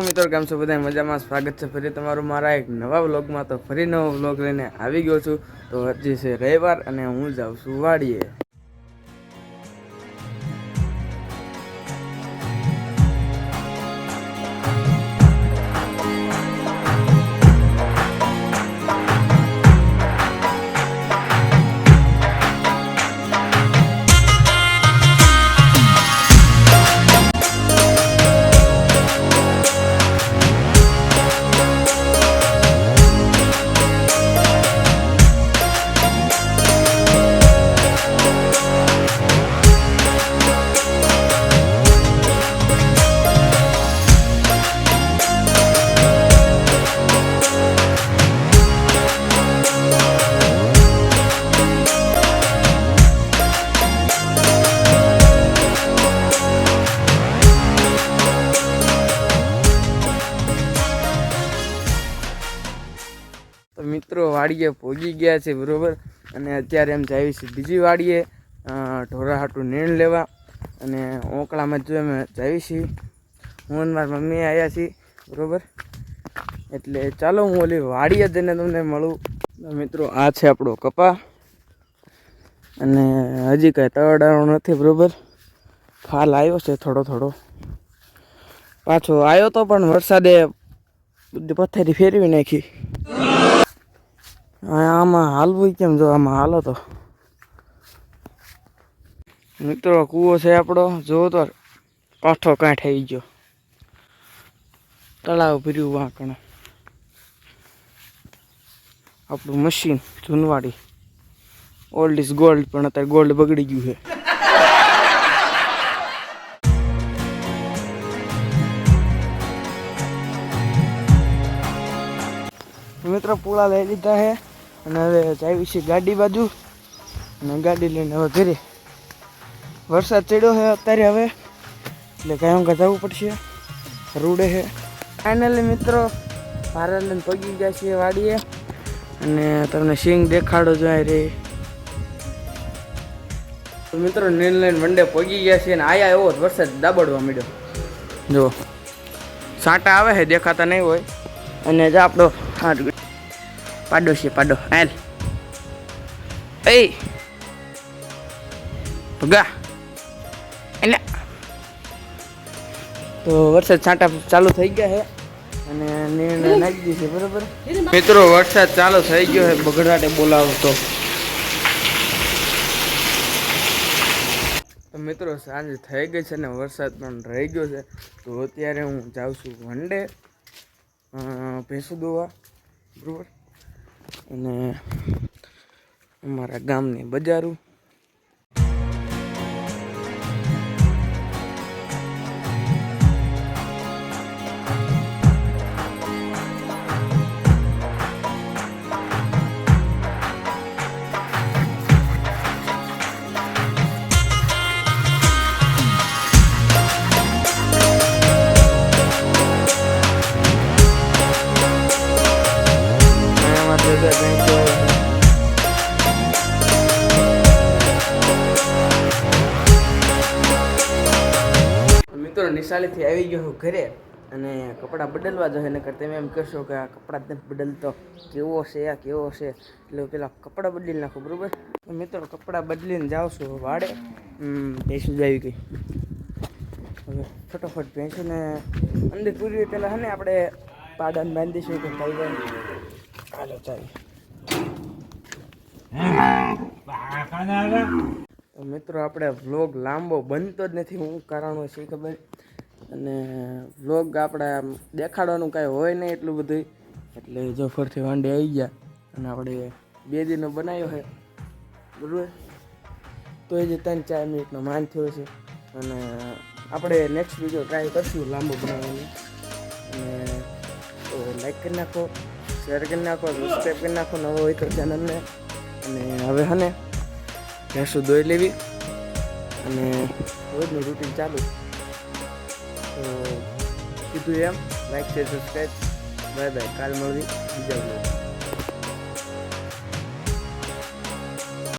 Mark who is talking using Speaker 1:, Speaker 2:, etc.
Speaker 1: મિત્રો, કેમ છો? બધા મજામાં? સ્વાગત છે ફરી તમારું મારા એક નવા વ્લોગમાં. તો ફરી નવો વ્લોગ લઈને આવી ગયો છું. તો હજી છે રવિવાર અને હું જાઉં છું વાડીએ. તો મિત્રો વાડીએ ભોગી ગયા છે, બરાબર? અને અત્યારે એમ જાવી છે બીજી વાડીએ ઢોરા હાટું નીણ લેવા. અને ઓકળામાં જો અમે જાવી છીએ. હું અને મારી મમ્મી આવ્યા છીએ, બરાબર? એટલે ચાલો હું ઓલી વાડીએ જઈને તમને મળું. મિત્રો, આ છે આપણો કપા. અને હજી કાંઈ તળડાણો નથી, બરાબર? ફાલ આવ્યો છે થોડો થોડો. પાછો આવ્યો તો પણ વરસાદે બધી પથ્થરી ફેરવી નાખી. આમાં હાલવું કેમ જો, આમાં હાલો તો મિત્રો, કૂવો છે આપણો જોવો તો, કાંઠો કાંઠ આવી ગયો. તળાવ ભર્યું વાંકણ. આપણું મશીન જૂનવાડી. ઓલ્ડ ઇઝ ગોલ્ડ પણ અત્યારે ગોલ્ડ બગડી ગયું છે. મિત્રો, પૂળા લઈ લીધા છે. અને હવે આવી છે ગાડી બાજુ. અને ગાડી લઈને હવે ઘરે. વરસાદ ચડ્યો છે અત્યારે હવે. એટલે કાયમ કા જવું પડશે. રૂડે છે. ફાઇનલી મિત્રો ભારા લઈને પગી ગયા છીએ વાડીએ. અને તમને સિંગ દેખાડો જાય રે. મિત્રો, નીલ લઈને વંડે પગી ગયા છીએ અને આયા એવો વરસાદ દાબડવા માંડ્યો. જો સાંટા આવે છે, દેખાતા નહીં હોય. અને જ આપણો પાડો છે પાડો હાલ એ ભગા એટલે તો વરસાદ છાંટા ચાલુ થઈ ગયા છે અને નિર્ણય નાખી દીધો છે બરોબર? મિત્રો વરસાદ ચાલુ થઈ ગયો છે બગડાટે બોલાવતો. તો મિત્રો સાંજ થઈ ગઈ છે ને વરસાદ પણ રહી ગયો છે. તો અત્યારે હું જાઉં છું વંડે ભેંસું દોવા. બરોબર? અને અમારા ગામની બજારું મિત્રો નિશાળેથી આવી ગયો હું ઘરે અને કપડાં બદલવા જોઈએ નકર તમે એમ કહેશો કે આ કપડાં નથી બદલતો. કેવો છે, આ કેવો છે? એટલે પેલા કપડાં બદલી નાખો, બરાબર? મિત્રો, કપડાં બદલીને જાઉં છું વાડે. ભેંસું આવી ગઈ. હવે ફટોફટ ભેંસુને અંદર પૂરી પહેલાં હે ને આપણે પાડાને બાંધીશું કે થઈ જાય ચાલો. તો મિત્રો, આપણે વ્લોગ લાંબો બનતો જ નથી, હું કારણ છે ખબર? અને વ્લોગ આપણે આમ દેખાડવાનું કાંઈ હોય નહીં એટલું બધું એટલે જો ફરથી વાંડે આવી ગયા અને આપણે બે દિનનો બનાવ્યો છે. બરાબર? તો એ જે ત્રણ ચાર મિનિટનો માન થયો છે. અને આપણે નેક્સ્ટ વીડિયો ટ્રાય કરશું લાંબો બનાવવાનું. અને તો લાઈક કરી નાખો શેર કરી નાખો સબસ્ક્રાઈબ કરી નાખો, નવો હોય તો ચેનલને અને હવે હને ભેંસું દોઈ લેવી. અને રોજનું રૂટીન ચાલુ. તો કીધું એમ like share subscribe bye bye કાલ મળવી બીજા vlog માં.